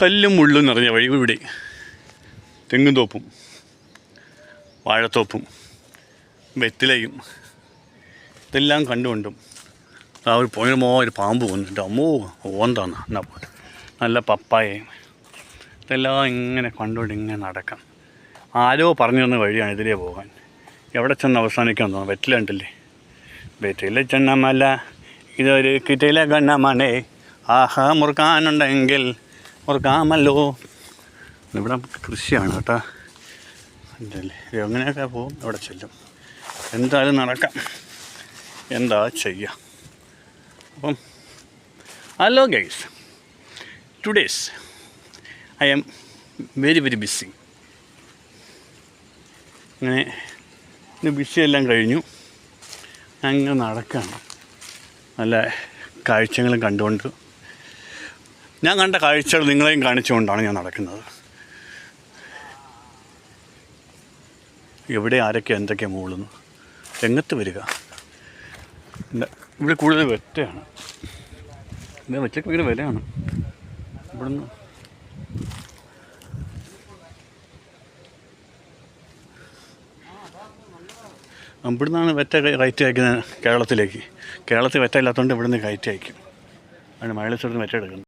കല്ലും മുള്ളും നിറഞ്ഞ വഴി ഇവിടെ. തെങ്ങും തോപ്പും വാഴത്തോപ്പും വെറ്റിലയും ഇതെല്ലാം കണ്ടുകൊണ്ടും ആ ഒരു പോയമോ ഒരു പാമ്പ് വന്നിട്ട് അമ്മോ ഓന്താന്ന്. എന്നാ നല്ല പപ്പായയും ഇതെല്ലാം ഇങ്ങനെ കണ്ടുകൊണ്ട് ഇങ്ങനെ നടക്കാം. ആരോ പറഞ്ഞു തന്ന വഴിയാണ് ഇതിലേ പോകാൻ. എവിടെ ചെന്ന് അവസാനിക്കാൻ തോന്നുന്നു? വെറ്റില ഉണ്ടല്ലേ വെറ്റില ചെന്നമല്ല ഇതൊരു കിറ്റില കണ്ണമണേ ആഹാ മുറുക്കാനുണ്ടെങ്കിൽ മുറുക്കാമല്ലോ ഇവിടെ കൃഷിയാണ് കേട്ടോ. അല്ലേ അങ്ങനെയൊക്കെ പോകും. അവിടെ ചെല്ലും. എന്തായാലും നടക്കാം. എന്താ ചെയ്യാം? അപ്പം hello guys. Today's I am very very busy അങ്ങനെ ഇന്ന് ബിസി എല്ലാം കഴിഞ്ഞു. അങ്ങനെ നടക്കാണ്. നല്ല കാഴ്ചകളും കണ്ടുകൊണ്ട് ഞാൻ കണ്ട കാഴ്ചകൾ നിങ്ങളെയും കാണിച്ചുകൊണ്ടാണ് ഞാൻ നടക്കുന്നത്. എവിടെ ആരൊക്കെ എന്തൊക്കെ മൂളുന്നു? രംഗത്ത് വരിക. ഇവിടെ കൂടുതൽ വെറ്റയാണ് ഇത് വെച്ചൊക്കെ ഭയങ്കര വിലയാണ്. ഇവിടുന്ന്. ഇവിടുന്നാണ് വെറ്റ കയറ്റി അയക്കുന്നത് കേരളത്തിലേക്ക്. കേരളത്തിൽ വെറ്റ ഇല്ലാത്തതുകൊണ്ട് ഇവിടുന്ന് കയറ്റി അയക്കും. അതിന് മഴ വെച്ചെടുത്ത് വെറ്റ എടുക്കുന്നത്